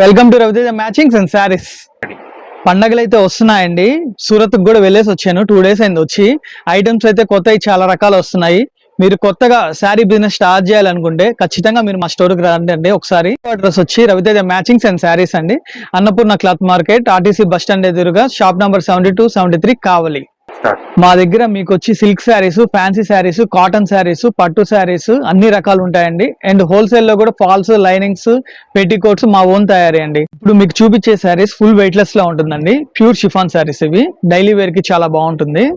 Welcome to Raviteja matchings and sarees పండగలు అయితే వస్తున్నాయండి. సూరత్ కూడా వెళ్ళేసి వచ్చాను. టూ డేస్ అయింది వచ్చి. ఐటమ్స్ అయితే కొత్తవి చాలా రకాలు వస్తున్నాయి. మీరు కొత్తగా శారీ బిజినెస్ స్టార్ట్ చేయాలనుకుంటే ఖచ్చితంగా మీరు మా స్టోర్కి రండి అండి. ఒకసారి అడ్రస్ వచ్చి రవితేజ మ్యాచింగ్స్ అండ్ శారీస్ అండి. Annapurna cloth market RTC bus stand ఎదురుగా shop number seventy two seventy three Kavali మా దగ్గర మీకు వచ్చి silk saris fancy saris cotton saris పట్టు శారీస్ అన్ని రకాలు ఉంటాయండి. అండ్ హోల్సేల్లో కూడా ఫాల్స్ లైనింగ్స్ పెట్టికోట్స్ మా ఓన్ తయారీ అండి. ఇప్పుడు మీకు చూపించే శారీస్ ఫుల్ వెయిట్లెస్లో ఉంటుందండి. ప్యూర్ షిఫాన్ శారీస్ ఇవి. డైలీ వేర్కి చాలా బాగుంటుంది.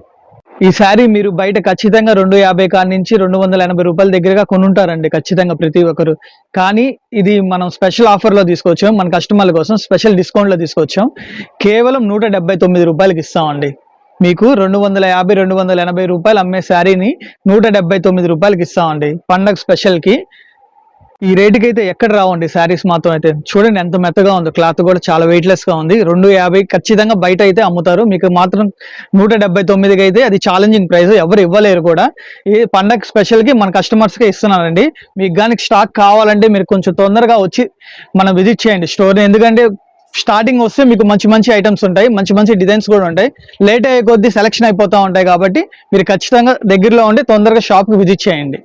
ఈ శారీ మీరు బయట ఖచ్చితంగా రెండు యాభై కాడ నుంచి రెండు వందల ఎనభై రూపాయల దగ్గరగా కొనుంటారండి ఖచ్చితంగా ప్రతి ఒక్కరు. కానీ ఇది మనం స్పెషల్ ఆఫర్లో తీసుకొచ్చాం. మన కస్టమర్ల కోసం స్పెషల్ డిస్కౌంట్లో తీసుకొచ్చాం. కేవలం నూట తొమ్మిది రూపాయలకి ఇస్తామండి. మీకు రెండు వందల యాభై రెండు వందల ఎనభై రూపాయలు అమ్మే శారీని నూట డెబ్బై తొమ్మిది రూపాయలకి ఇస్తామండి. పండగ స్పెషల్కి. ఈ రేటుకి అయితే ఎక్కడ రావండి శారీస్ మాత్రం అయితే? చూడండి ఎంత మెత్తగా ఉంది. క్లాత్ కూడా చాలా వెయిట్లెస్గా ఉంది. రెండు యాభై ఖచ్చితంగా బయట అయితే అమ్ముతారు. మీకు మాత్రం నూట డెబ్బై తొమ్మిదికి అయితే అది ఛాలెంజింగ్ ప్రైస్ ఎవరు ఇవ్వలేరు కూడా. ఈ పండగ స్పెషల్కి మన కస్టమర్స్కి ఇస్తున్నారండి మీకు కానీ స్టాక్ కావాలంటే మీరు కొంచెం తొందరగా వచ్చి మనం విజిట్ చేయండి. స్టోర్ ఎందుకంటే స్టార్టింగ్ వస్తే మీకు మంచి మంచి ఐటమ్స్ ఉంటాయి మంచి మంచి డిజైన్స్ కూడా ఉంటాయి. లేట్ అయ్యే కొద్దీ సెలెక్షన్ అయిపోతూ ఉంటాయి కాబట్టి మీరు ఖచ్చితంగా దగ్గరలో ఉండి తొందరగా షాప్కి విజిట్ చేయండి.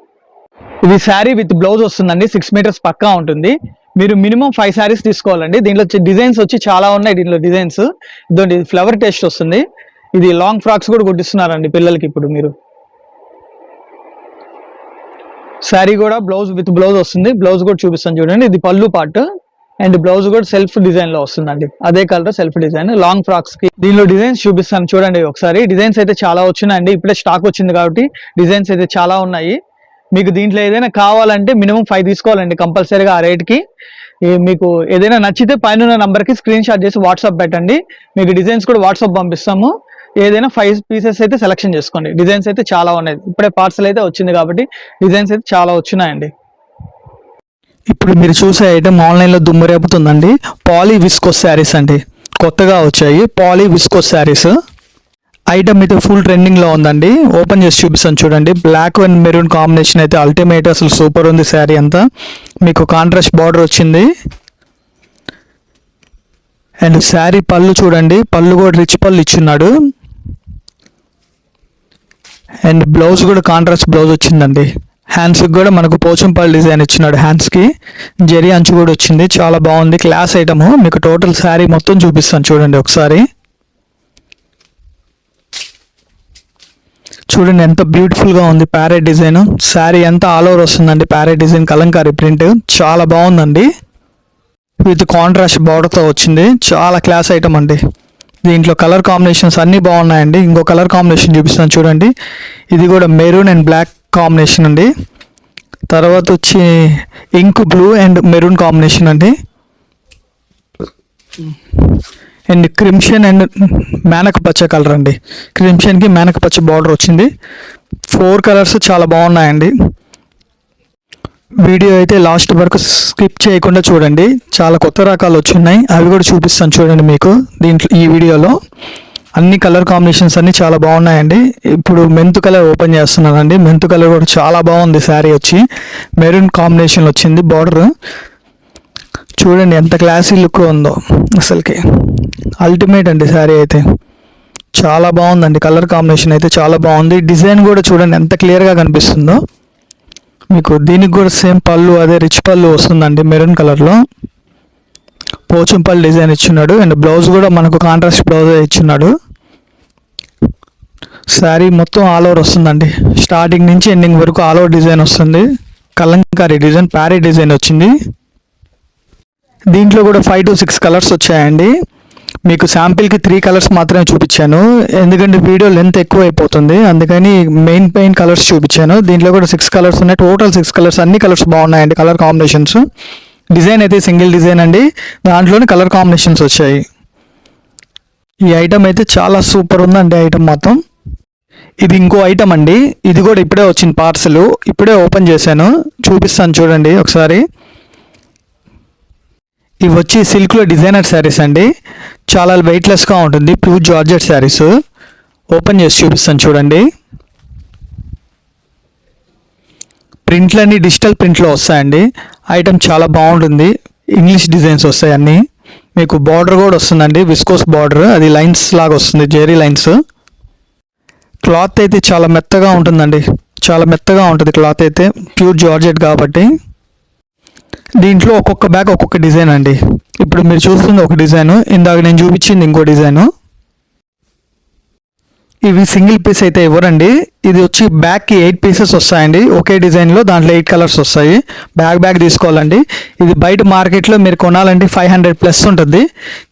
ఇది శారీ విత్ బ్లౌజ్ వస్తుందండి సిక్స్ మీటర్స్ పక్కా ఉంటుంది. మీరు మినిమం ఫైవ్ శారీస్ తీసుకోవాలండి. దీంట్లో డిజైన్స్ వచ్చి చాలా ఉన్నాయి దీంట్లో డిజైన్స్ ఇదండి ఫ్లవర్ టేస్ట్ వస్తుంది. ఇది లాంగ్ ఫ్రాక్స్ కూడా కుట్టిస్తున్నారండి పిల్లలకి ఇప్పుడు మీరు. శారీ కూడా బ్లౌజ్ విత్ బ్లౌజ్ వస్తుంది. బ్లౌజ్ కూడా చూపిస్తాను చూడండి. ఇది పళ్ళు పార్ట్ అండ్ బ్లౌజ్ కూడా సెల్ఫ్ డిజైన్లో వస్తుందండి. అదే కలర్ సెల్ఫ్ డిజైన్ లాంగ్ ఫ్రాక్స్కి. దీనిలో డిజైన్స్ చూపిస్తాను. చూడండి ఒకసారి. డిజైన్స్ అయితే చాలా వచ్చినాయండి. ఇప్పుడే స్టాక్ వచ్చింది కాబట్టి డిజైన్స్ అయితే చాలా ఉన్నాయి. మీకు దీంట్లో ఏదైనా కావాలంటే మినిమం ఫైవ్ తీసుకోవాలండి కంపల్సరీగా ఆ రేట్కి మీకు ఏదైనా నచ్చితే పైన ఉన్న నంబర్కి స్క్రీన్ షాట్ చేసి వాట్సాప్ పెట్టండి. మీకు డిజైన్స్ కూడా వాట్సాప్ పంపిస్తాము. ఏదైనా ఫైవ్ పీసెస్ అయితే సెలెక్షన్ చేసుకోండి. డిజైన్స్ అయితే చాలా ఉన్నాయి. ఇప్పుడే పార్సల్ అయితే వచ్చింది కాబట్టి డిజైన్స్ అయితే చాలా వచ్చినాయండి. ఇప్పుడు మీరు చూసే ఐటమ్ ఆన్లైన్లో దుమ్మురేపుతుందండి పాలీ విస్కోస్ శారీస్ అండి. కొత్తగా వచ్చాయి. పాలీ విస్కోస్ శారీస్ ఐటమ్ అయితే ఫుల్ ట్రెండింగ్లో ఉందండి. ఓపెన్ చేసి చూపిస్తాను చూడండి. బ్లాక్ అండ్ మెరూన్ కాంబినేషన్ అయితే అల్టిమేట్ అసలు సూపర్ ఉంది శారీ అంతా. మీకు కాంట్రాస్ట్ బార్డర్ వచ్చింది. అండ్ శారీ పళ్ళు చూడండి. పళ్ళు కూడా రిచ్ పళ్ళు ఇచ్చున్నాడు. అండ్ బ్లౌజ్ కూడా కాంట్రాస్ట్ బ్లౌజ్ వచ్చిందండి. హ్యాండ్స్కి కూడా మనకు పోచంపల్లి డిజైన్ ఇచ్చినాడు హ్యాండ్స్కి జెరీ అంచు కూడా వచ్చింది. చాలా బాగుంది. క్లాస్ ఐటమ్ మీకు టోటల్ శారీ మొత్తం చూపిస్తాను చూడండి ఒకసారి. చూడండి ఎంత బ్యూటిఫుల్గా ఉంది ప్యారెట్ డిజైన్ శారీ ఎంత ఆల్ ఓవర్ వస్తుందండి ప్యారెట్ డిజైన్ కలంకారీ ప్రింట్ చాలా బాగుందండి. విత్ కాంట్రాస్ట్ బార్డర్తో వచ్చింది. చాలా క్లాస్ ఐటమ్ అండి. దీంట్లో కలర్ కాంబినేషన్స్ అన్నీ బాగున్నాయండి. ఇంకో కలర్ కాంబినేషన్ చూపిస్తాను చూడండి. ఇది కూడా మెరూన్ అండ్ బ్లాక్ కాంబినేషన్ అండి. తర్వాత వచ్చి ink blue and maroon combination అండి. అండ్ క్రిమ్షన్ అండ్ మేనక పచ్చ కలర్ అండి. క్రిమ్షన్కి మేనక పచ్చ బార్డర్ వచ్చింది. ఫోర్ కలర్స్ చాలా బాగున్నాయండి. వీడియో అయితే లాస్ట్ వరకు స్కిప్ చేయకుండా చూడండి. చాలా కొత్త రకాలు వచ్చున్నాయి అవి కూడా చూపిస్తాను చూడండి మీకు దీంట్లో ఈ వీడియోలో. అన్ని కలర్ కాంబినేషన్స్ అన్ని చాలా బాగున్నాయండి. ఇప్పుడు మెంత్ కలర్ ఓపెన్ చేస్తున్నానండి. మెంత్ కలర్ కూడా చాలా బాగుంది శారీ వచ్చి. మెరూన్ కాంబినేషన్ వచ్చింది బార్డర్. చూడండి ఎంత క్లాసీ లుక్ ఉందో అసలుకి. అల్టిమేట్ అండి శారీ అయితే. చాలా బాగుందండి. కలర్ కాంబినేషన్ అయితే చాలా బాగుంది. డిజైన్ కూడా చూడండి ఎంత క్లియర్గా కనిపిస్తుందో. మీకు దీనికి కూడా సేమ్ పళ్ళు అదే రిచ్ పళ్ళు వస్తుందండి మెరూన్ కలర్లో. పోచంపల్లి డిజైన్ ఇచ్చున్నాడు. అండ్ బ్లౌజ్ కూడా మనకు కాంట్రాస్ట్ బ్లౌజ్ ఇచ్చున్నాడు. శారీ మొత్తం ఆల్ ఓవర్ వస్తుందండి. స్టార్టింగ్ నుంచి ఎండింగ్ వరకు ఆల్ ఓవర్ డిజైన్ వస్తుంది. కలంకారీ డిజైన్ ప్యారీ డిజైన్ వచ్చింది. దీంట్లో కూడా ఫైవ్ టు సిక్స్ కలర్స్ వచ్చాయండి. మీకు శాంపిల్కి త్రీ కలర్స్ మాత్రమే చూపించాను. ఎందుకంటే వీడియో లెంత్ ఎక్కువ అయిపోతుంది అందుకని మెయిన్ మెయిన్ కలర్స్ చూపించాను. దీంట్లో కూడా సిక్స్ కలర్స్ ఉన్నాయి. టోటల్ సిక్స్ కలర్స్ అన్ని కలర్స్ బాగున్నాయండి. కలర్ కాంబినేషన్స్ డిజైన్ అయితే సింగిల్ డిజైన్ అండి. దాంట్లోనే కలర్ కాంబినేషన్స్ వచ్చాయి. ఈ ఐటమ్ అయితే చాలా సూపర్ ఉందండి ఐటమ్ మొత్తం ఇది ఇంకో ఐటమ్ అండి. ఇది కూడా ఇప్పుడే వచ్చింది పార్సల్ ఇప్పుడే ఓపెన్ చేశాను. చూపిస్తాను చూడండి ఒకసారి. ఇవి వచ్చి సిల్క్లో డిజైనర్ శారీస్ అండి. చాలా వెయిట్లెస్గా ఉంటుంది. Pure georgette saris. ఓపెన్ చేసి చూపిస్తాను చూడండి. ప్రింట్లన్నీ డిజిటల్ ప్రింట్లో వస్తాయండి. ఐటమ్ చాలా బాగుంటుంది. ఇంగ్లీష్ డిజైన్స్ వస్తాయి అన్నీ. మీకు బార్డర్ కూడా వస్తుందండి. Viscose border. అది లైన్స్ లాగా వస్తుంది. జెరీ లైన్స్. క్లాత్ అయితే చాలా మెత్తగా ఉంటుందండి. చాలా మెత్తగా ఉంటుంది క్లాత్ అయితే. ప్యూర్ జార్జెట్ కాబట్టి. దీంట్లో ఒక్కొక్క బ్యాగ్ ఒక్కొక్క డిజైన్ అండి. ఇప్పుడు మీరు చూస్తుంది ఒక డిజైన్. ఇందాక నేను చూపించింది ఇంకో డిజైన్. ఇవి సింగిల్ పీస్ అయితే ఇవ్వరండి. ఇది వచ్చి బ్యాగ్కి ఎయిట్ పీసెస్ వస్తాయండి. ఒకే డిజైన్లో దాంట్లో ఎయిట్ కలర్స్ వస్తాయి. బ్యాగ్ బ్యాగ్ తీసుకోవాలండి. ఇది బయట మార్కెట్లో మీరు కొనాలంటే ఫైవ్ హండ్రెడ్ ప్లస్ ఉంటుంది.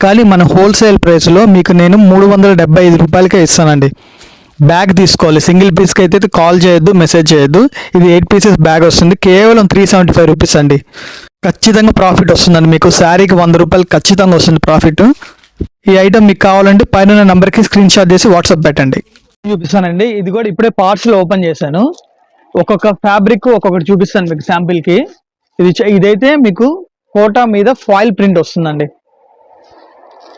కానీ మన హోల్సేల్ ప్రైస్లో మీకు నేను మూడు వందల డెబ్బై ఐదు రూపాయలకే ఇస్తానండి. బ్యాగ్ తీసుకోవాలి. సింగిల్ పీస్కి అయితే కాల్ చేయొద్దు మెసేజ్ చేయొద్దు. ఇది ఎయిట్ పీసెస్ బ్యాగ్ వస్తుంది. కేవలం త్రీ సెవెంటీ ఫైవ్ రూపీస్ అండి. ఖచ్చితంగా ప్రాఫిట్ వస్తుందండి మీకు. శారీకి వంద రూపాయలు ఖచ్చితంగా వస్తుంది ప్రాఫిట్ ఈ ఐటమ్ మీకు కావాలంటే పైన నంబర్కి స్క్రీన్ షాట్ చేసి వాట్సాప్ పెట్టండి. చూపిస్తానండి. ఇది కూడా ఇప్పుడే పార్సల్ ఓపెన్ చేశాను. ఒక్కొక్క ఫ్యాబ్రిక్ ఒక్కొక్కటి చూపిస్తాను మీకు శాంపిల్కి కి. ఇది ఇదైతే మీకు కోటా మీద ఫాయిల్ ప్రింట్ వస్తుందండి.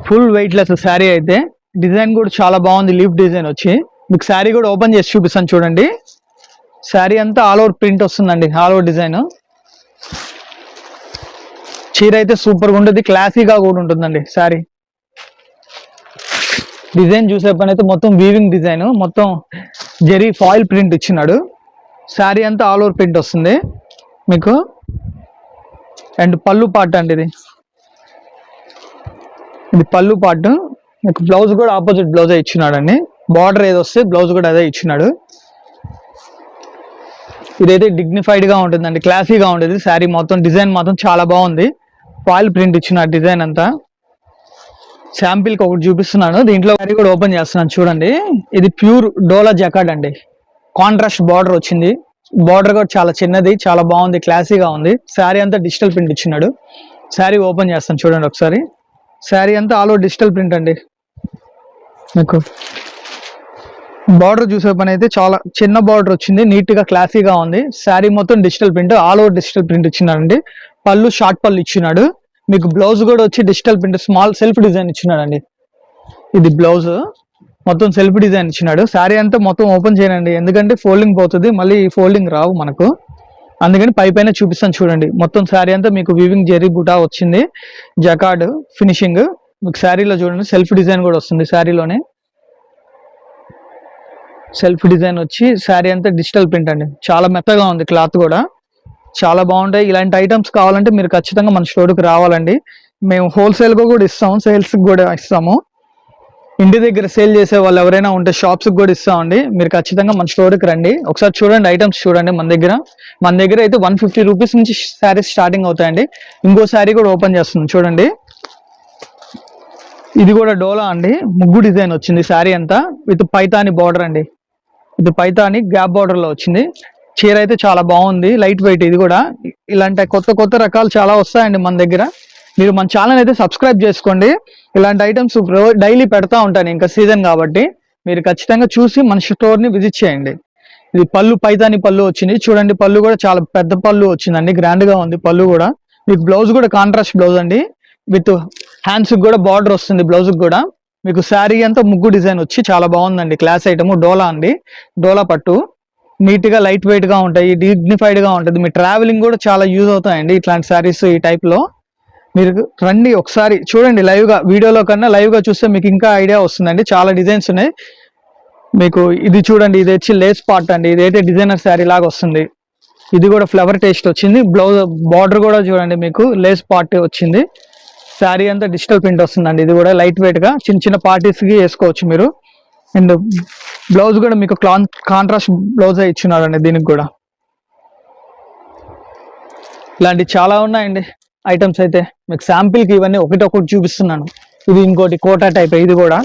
ఫుల్ వెయిట్ లెస్ శారీ అయితే. డిజైన్ కూడా చాలా బాగుంది. లీఫ్ డిజైన్ వచ్చి. మీకు శారీ కూడా ఓపెన్ చేసి చూపిస్తాను చూడండి. శారీ అంతా ఆల్ ఓవర్ ప్రింట్ వస్తుందండి. ఆల్ ఓవర్ డిజైన్ చీర అయితే సూపర్గా ఉంటుంది క్లాసీగా కూడా ఉంటుందండి శారీ డిజైన్ చూసే పని అయితే మొత్తం వీవింగ్ డిజైన్ మొత్తం జెరీ ఫాయిల్ ప్రింట్ ఇచ్చినాడు. శారీ అంతా ఆల్ ఓవర్ ప్రింట్ వస్తుంది. మీకు అండ్ పళ్ళు పార్ట్ అండి ఇది. ఇది పళ్ళు పార్ట్ మీకు బ్లౌజ్ కూడా ఆపోజిట్ బ్లౌజే ఇచ్చినాడు అండి బార్డర్ ఏదో వస్తే బ్లౌజ్ కూడా అదే ఇచ్చినాడు. ఇదైతే డిగ్నిఫైడ్గా ఉంటుందండి. క్లాసీగా ఉంటుంది శారీ మొత్తం డిజైన్ మాత్రం చాలా బాగుంది. ఫాయిల్ ప్రింట్ ఇచ్చిన డిజైన్ అంతా. శాంపిల్కి ఒకటి చూపిస్తున్నాను. దీంట్లో శారీ కూడా ఓపెన్ చేస్తున్నాను. చూడండి. ఇది ప్యూర్ డోలా జకాడ్ అండి. కాంట్రాస్ట్ బార్డర్ వచ్చింది. బార్డర్ కూడా చాలా చిన్నది చాలా బాగుంది క్లాసీగా ఉంది. శారీ అంతా డిజిటల్ ప్రింట్ ఇచ్చినాడు. శారీ ఓపెన్ చేస్తాను చూడండి ఒకసారి. శారీ అంతా ఆల్ ఓవర్ డిజిటల్ ప్రింట్ అండి. మీకు బార్డర్ చూసే పని అయితే చాలా చిన్న బార్డర్ వచ్చింది నీట్గా క్లాసీగా ఉంది. శారీ మొత్తం digital print all over digital print ఇచ్చినాడండి. పళ్ళు షార్ట్ పళ్ళు ఇచ్చినాడు. మీకు బ్లౌజ్ కూడా వచ్చి digital print small self design ఇచ్చినాడండి. ఇది బ్లౌజ్ మొత్తం సెల్ఫ్ డిజైన్ ఇచ్చినాడు. శారీ అంతా మొత్తం ఓపెన్ చేయనండి. ఎందుకంటే ఫోల్డింగ్ పోతుంది. మళ్ళీ ఫోల్డింగ్ రావు మనకు. అందుకని పై పైన చూపిస్తాను చూడండి. మొత్తం శారీ అంతా మీకు వీవింగ్ జెరీ బుటా వచ్చింది. జకార్డ్ ఫినిషింగ్ మీకు శారీలో చూడండి. సెల్ఫ్ డిజైన్ కూడా వస్తుంది శారీలోనే సెల్ఫ్ డిజైన్ వచ్చి శారీ అంతా డిజిటల్ ప్రింట్ అండి. చాలా మెత్తగా ఉంది క్లాత్ కూడా. చాలా బాగుంటాయి. ఇలాంటి ఐటమ్స్ కావాలంటే మీరు ఖచ్చితంగా మన స్టోర్కి రావాలండి. మేము హోల్సేల్గా కూడా ఇస్తాము సేల్స్కి కూడా ఇస్తాము. ఇంటి దగ్గర సేల్ చేసే వాళ్ళు ఎవరైనా ఉంటే షాప్స్కి కూడా ఇస్తామండి. మీరు ఖచ్చితంగా మన స్టోర్కి రండి. ఒకసారి చూడండి ఐటమ్స్ చూడండి మన దగ్గర. మన దగ్గర అయితే వన్ ఫిఫ్టీ రూపీస్ నుంచి శారీస్ స్టార్టింగ్ అవుతాయండి. ఇంకో శారీ కూడా ఓపెన్ చేస్తుంది చూడండి. ఇది కూడా డోలా అండి. ముగ్గు డిజైన్ వచ్చింది. శారీ అంతా. విత్ పైతాని బార్డర్ అండి. ఇది పైతాని గ్యాప్ బార్డర్లో వచ్చింది. చీర అయితే చాలా బాగుంది లైట్ వెయిట్ ఇది కూడా. ఇలాంటి కొత్త కొత్త రకాలు చాలా వస్తాయండి మన దగ్గర. మీరు మన ఛానల్ అయితే సబ్స్క్రైబ్ చేసుకోండి. ఇలాంటి ఐటమ్స్ డైలీ పెడతా ఉంటాను ఇంకా సీజన్ కాబట్టి. మీరు ఖచ్చితంగా చూసి మన స్టోర్ని విజిట్ చేయండి. ఇది పళ్ళు పైతాని పళ్ళు వచ్చింది. చూడండి పళ్ళు కూడా చాలా పెద్ద పళ్ళు వచ్చిందండి. గ్రాండ్గా ఉంది పళ్ళు కూడా. మీకు బ్లౌజ్ కూడా కాంట్రాస్ట్ బ్లౌజ్ అండి. విత్ హ్యాండ్స్కి కూడా బార్డర్ వస్తుంది బ్లౌజ్కి కూడా. మీకు శారీ అంతా ముగ్గు డిజైన్ వచ్చి చాలా బాగుందండి. క్లాస్ ఐటమ్ డోలా అండి. డోలా పట్టు. నీట్గా లైట్ వెయిట్గా ఉంటాయి డిగ్నిఫైడ్గా ఉంటుంది. మీ ట్రావెలింగ్ కూడా చాలా యూజ్ అవుతాయండి ఇట్లాంటి శారీస్ ఈ టైప్లో మీరు రండి ఒకసారి చూడండి లైవ్గా వీడియోలో కన్నా లైవ్గా చూస్తే మీకు ఇంకా ఐడియా వస్తుందండి. చాలా డిజైన్స్ ఉన్నాయి. మీకు ఇది చూడండి ఇది వచ్చి లేస్ పార్ట్ అండి. ఇదైతే డిజైనర్ శారీ లాగా వస్తుంది. ఇది కూడా ఫ్లవర్ టేస్ట్ వచ్చింది. బ్లౌజ్ బార్డర్ కూడా చూడండి మీకు లేస్ పార్ట్ వచ్చింది. శారీ అంతా డిజిటల్ ప్రింట్ వస్తుందండి. ఇది కూడా లైట్ వెయిట్గా చిన్న చిన్న పార్టీస్కి వేసుకోవచ్చు మీరు. అండ్ బ్లౌజ్ కూడా మీకు క్లాన్ కాంట్రాస్ట్ బ్లౌజ్ ఇచ్చినారండి దీనికి కూడా. ఇలాంటి చాలా ఉన్నాయండి ఐటమ్స్ అయితే. మీకు శాంపిల్కి ఇవన్నీ ఒకటి ఒకటి చూపిస్తున్నాను. ఇది ఇంకోటి కోటా టైప్ ఇది కూడా.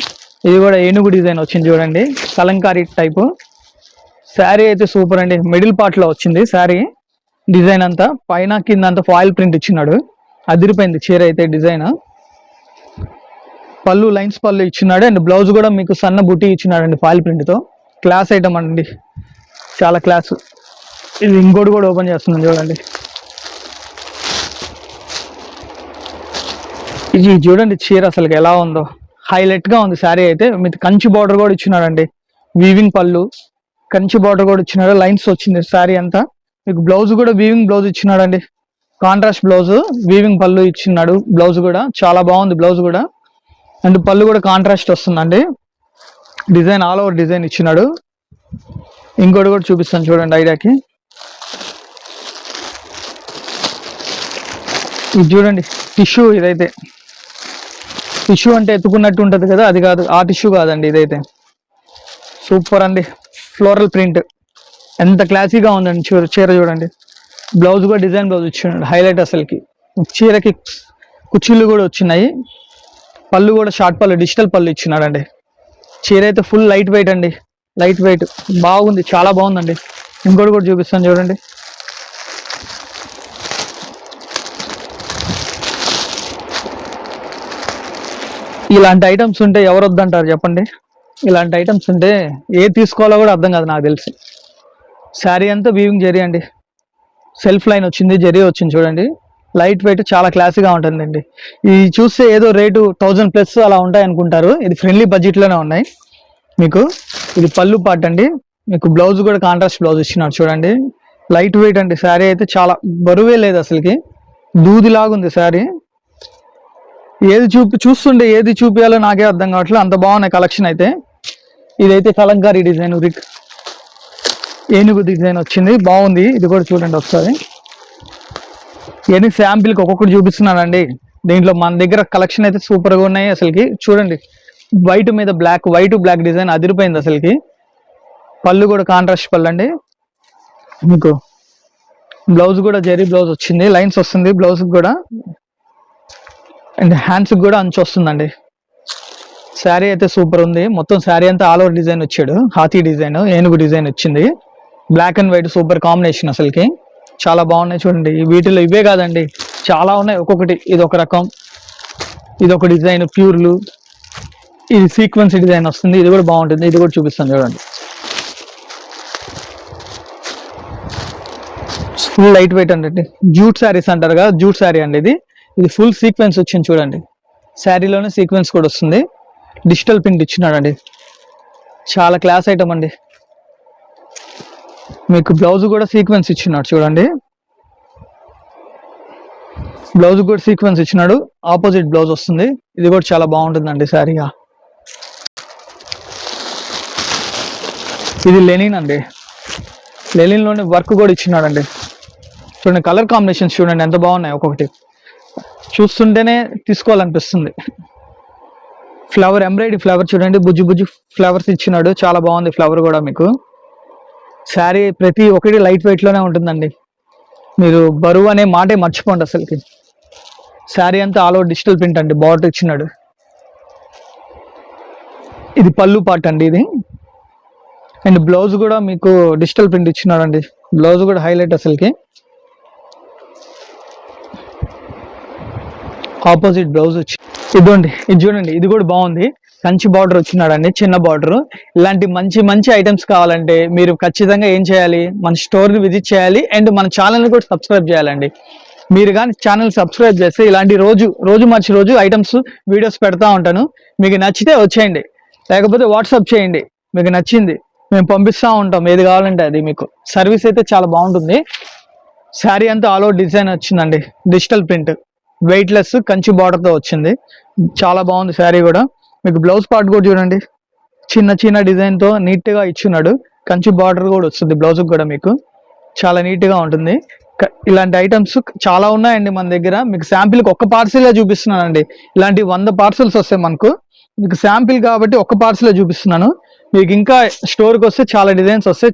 ఇది కూడా ఏనుగు డిజైన్ వచ్చింది చూడండి. కలంకారీ టైపు. శారీ అయితే సూపర్ అండి. మిడిల్ పార్ట్లో వచ్చింది శారీ. డిజైన్ అంతా పైన కింద అంతా ఫాయిల్ ప్రింట్ ఇచ్చినాడు. అదిరిపోయింది చీర అయితే డిజైన్. పళ్ళు లైన్స్ పళ్ళు ఇచ్చినాడు అండ్ బ్లౌజ్ కూడా మీకు సన్న బుట్టి ఇచ్చినాడండి ఫాయిల్ ప్రింట్తో క్లాస్ ఐటమ్ అండి. చాలా క్లాస్ ఇది ఇంకోటి కూడా ఓపెన్ చేస్తున్నాం చూడండి. ఇది చూడండి చీర అసలు ఎలా ఉందో. హైలైట్గా ఉంది శారీ అయితే. మీకు కంచి బార్డర్ కూడా ఇచ్చినాడండి. వీవింగ్ పళ్ళు. కంచి బార్డర్ కూడా ఇచ్చినాడు. లైన్స్ వచ్చింది శారీ అంతా. మీకు బ్లౌజ్ కూడా వీవింగ్ బ్లౌజ్ ఇచ్చినాడండి. కాంట్రాస్ట్ బ్లౌజ్ వీవింగ్ పళ్ళు ఇచ్చినాడు. బ్లౌజ్ కూడా. చాలా బాగుంది బ్లౌజ్ కూడా. అండ్ పళ్ళు కూడా కాంట్రాస్ట్ వస్తుందండి. డిజైన్ ఆల్ ఓవర్ డిజైన్ ఇచ్చినాడు. ఇంకోటి కూడా చూపిస్తాను చూడండి ఐడియాకి. ఇది చూడండి టిష్యూ ఇదైతే. టిష్యూ అంటే ఎత్తుకున్నట్టు ఉంటుంది కదా అది కాదు. ఆ టిష్యూ కాదండి ఇదైతే. సూపర్ అండి. Floral print. ఎంత క్లాసీగా ఉందండి చీర చీర చూడండి. బ్లౌజ్ కూడా డిజైన్ బ్లౌజ్ ఇచ్చినాడు. హైలైట్ అసలుకి. చీరకి కుర్చీలు కూడా వచ్చినాయి. పళ్ళు కూడా షార్ట్ పళ్ళు డిజిటల్ పళ్ళు ఇచ్చినాడండి. చీర అయితే ఫుల్ లైట్ వెయిట్ అండి. లైట్ వెయిట్ బాగుంది చాలా బాగుందండి. ఇంకోటి కూడా చూపిస్తాను చూడండి. ఇలాంటి ఐటమ్స్ ఉంటే ఎవరు వద్దంటారు చెప్పండి? ఇలాంటి ఐటమ్స్ ఉంటే ఏ తీసుకోవాలో కూడా అర్థం కాదు నాకు తెలిసి. శారీ అంతా వీవింగ్ జరీ అండి. సెల్ఫ్ లైన్ వచ్చింది జరీ వచ్చింది చూడండి. లైట్ వెయిట్ చాలా క్లాసీగా ఉంటుందండి. ఇది చూస్తే ఏదో రేటు థౌజండ్ ప్లస్ అలా ఉంటాయి అనుకుంటారు ఇది ఫ్రెండ్లీ బడ్జెట్లోనే ఉన్నాయి. మీకు ఇది పళ్ళు పాట అండి. మీకు బ్లౌజ్ కూడా కాంట్రాస్ట్ బ్లౌజ్ ఇచ్చినారు చూడండి. లైట్ వెయిట్ అండి. శారీ అయితే చాలా బరువే లేదు అసలుకి. దూదిలాగుంది శారీ ఏది చూపి చూస్తుండే ఏది చూపించాలో నాకే అర్థం కావట్లేదు. అంత బాగున్నాయి కలెక్షన్ అయితే. ఇదైతే కలంకారీ డిజైన్ రిక్ ఏనుగు డిజైన్ వచ్చింది. బాగుంది. ఇది కూడా చూడండి ఒకసారి. ఎన్ని శాంపిల్కి ఒక్కొక్కటి చూపిస్తున్నానండి. దీంట్లో మన దగ్గర కలెక్షన్ అయితే సూపర్గా ఉన్నాయి అసలుకి. చూడండి. వైట్ మీద బ్లాక్ వైట్ బ్లాక్ డిజైన్ అదిరిపోయింది అసలుకి. పళ్ళు కూడా కాంట్రాస్ట్ పళ్ళు అండి. మీకు బ్లౌజ్ కూడా జరీ బ్లౌజ్ వచ్చింది. లైన్స్ వస్తుంది బ్లౌజ్ కూడా. అండ్ హ్యాండ్స్కి కూడా అంచు వస్తుందండి. శారీ అయితే సూపర్ ఉంది. మొత్తం శారీ అంతా ఆల్ ఓవర్ డిజైన్ వచ్చాడు. హాతీ డిజైన్ ఏనుగు డిజైన్ వచ్చింది. Black and white super combination అసలుకి. చాలా బాగున్నాయి చూడండి. వీటిలో ఇవే కాదండి. చాలా ఉన్నాయి. ఒక్కొక్కటి. ఇది ఒక రకం. ఇది ఒక డిజైన్ ప్యూర్లు. ఇది సీక్వెన్స్ డిజైన్ వస్తుంది. ఇది కూడా బాగుంటుంది. ఇది కూడా చూపిస్తాను చూడండి. ఫుల్ లైట్ వెయిట్ అండి. జూట్ శారీస్ అంటారు కదా జూట్ శారీ అండి ఇది. ఇది ఫుల్ సీక్వెన్స్ వచ్చింది చూడండి. శారీలోనే సీక్వెన్స్ కూడా వస్తుంది. డిజిటల్ ప్రింట్ ఇచ్చినాడండి. చాలా క్లాస్ ఐటమ్ అండి. మీకు బ్లౌజ్ కూడా సీక్వెన్స్ ఇచ్చినాడు చూడండి. బ్లౌజ్ కూడా సీక్వెన్స్ ఇచ్చినాడు. ఆపోజిట్ బ్లౌజ్ వస్తుంది. ఇది కూడా చాలా బాగుంటుందండి శారీగా. ఇది లెనిన్ అండి. లెనిన్లోని వర్క్ కూడా ఇచ్చినాడండి. చూడండి కలర్ కాంబినేషన్స్ చూడండి ఎంత బాగున్నాయి ఒక్కొక్కటి. చూస్తుంటేనే తీసుకోవాలనిపిస్తుంది. ఫ్లవర్ ఎంబ్రాయిడరీ ఫ్లవర్ చూడండి. బుజ్జి బుజ్జి ఫ్లవర్స్ ఇచ్చినాడు. చాలా బాగుంది ఫ్లవర్ కూడా మీకు. శారీ ప్రతి ఒక్కటి లైట్ వెయిట్లోనే ఉంటుందండి. మీరు బరువు అనే మాటే మర్చిపోండి అసలుకి. శారీ అంతా ఆల్ ఓవర్ డిజిటల్ ప్రింట్ అండి బార్డర్ ఇచ్చినాడు. ఇది పళ్ళు పార్ట్ అండి ఇది. అండ్ బ్లౌజ్ కూడా మీకు డిజిటల్ ప్రింట్ ఇచ్చినాడండి. బ్లౌజ్ కూడా హైలైట్ అసలుకి. ఆపోజిట్ బ్లౌజ్ వచ్చి ఇదిగోండి ఇది చూడండి ఇది కూడా బాగుంది. కంచి బార్డర్ వచ్చినాడండి చిన్న బార్డర్. ఇలాంటి మంచి మంచి ఐటమ్స్ కావాలంటే మీరు ఖచ్చితంగా ఏం చేయాలి? మన స్టోర్ని విజిట్ చేయాలి అండ్ మన ఛానల్ని కూడా సబ్స్క్రైబ్ చేయాలండి. మీరు కానీ ఛానల్ సబ్స్క్రైబ్ చేస్తే ఇలాంటి రోజు రోజు మార్చి రోజు ఐటమ్స్ వీడియోస్ పెడతా ఉంటాను. మీకు నచ్చితే వచ్చేయండి. లేకపోతే వాట్సాప్ చేయండి. మీకు నచ్చింది మేము పంపిస్తూ ఉంటాం. ఏది కావాలంటే అది మీకు. సర్వీస్ అయితే చాలా బాగుంటుంది. శారీ అంతా ఆల్ ఓవర్ డిజైన్ వచ్చిందండి. డిజిటల్ ప్రింట్ వెయిట్లెస్ కంచి బార్డర్తో వచ్చింది. చాలా బాగుంది శారీ కూడా. మీకు బ్లౌజ్ పార్ట్ కూడా చూడండి. చిన్న చిన్న డిజైన్తో నీట్గా ఇచ్చున్నాడు. కంచి బార్డర్ కూడా వస్తుంది బ్లౌజ్కి కూడా మీకు. చాలా నీట్గా ఉంటుంది ఇలాంటి ఐటమ్స్ చాలా ఉన్నాయండి మన దగ్గర. మీకు శాంపిల్కి ఒక్క పార్సిల్ చూపిస్తున్నానండి. ఇలాంటి వంద పార్సల్స్ వస్తాయి మనకు. మీకు శాంపిల్ కాబట్టి ఒక్క పార్సిల్ చూపిస్తున్నాను. మీకు ఇంకా స్టోర్కి వస్తే చాలా డిజైన్స్ వస్తాయి.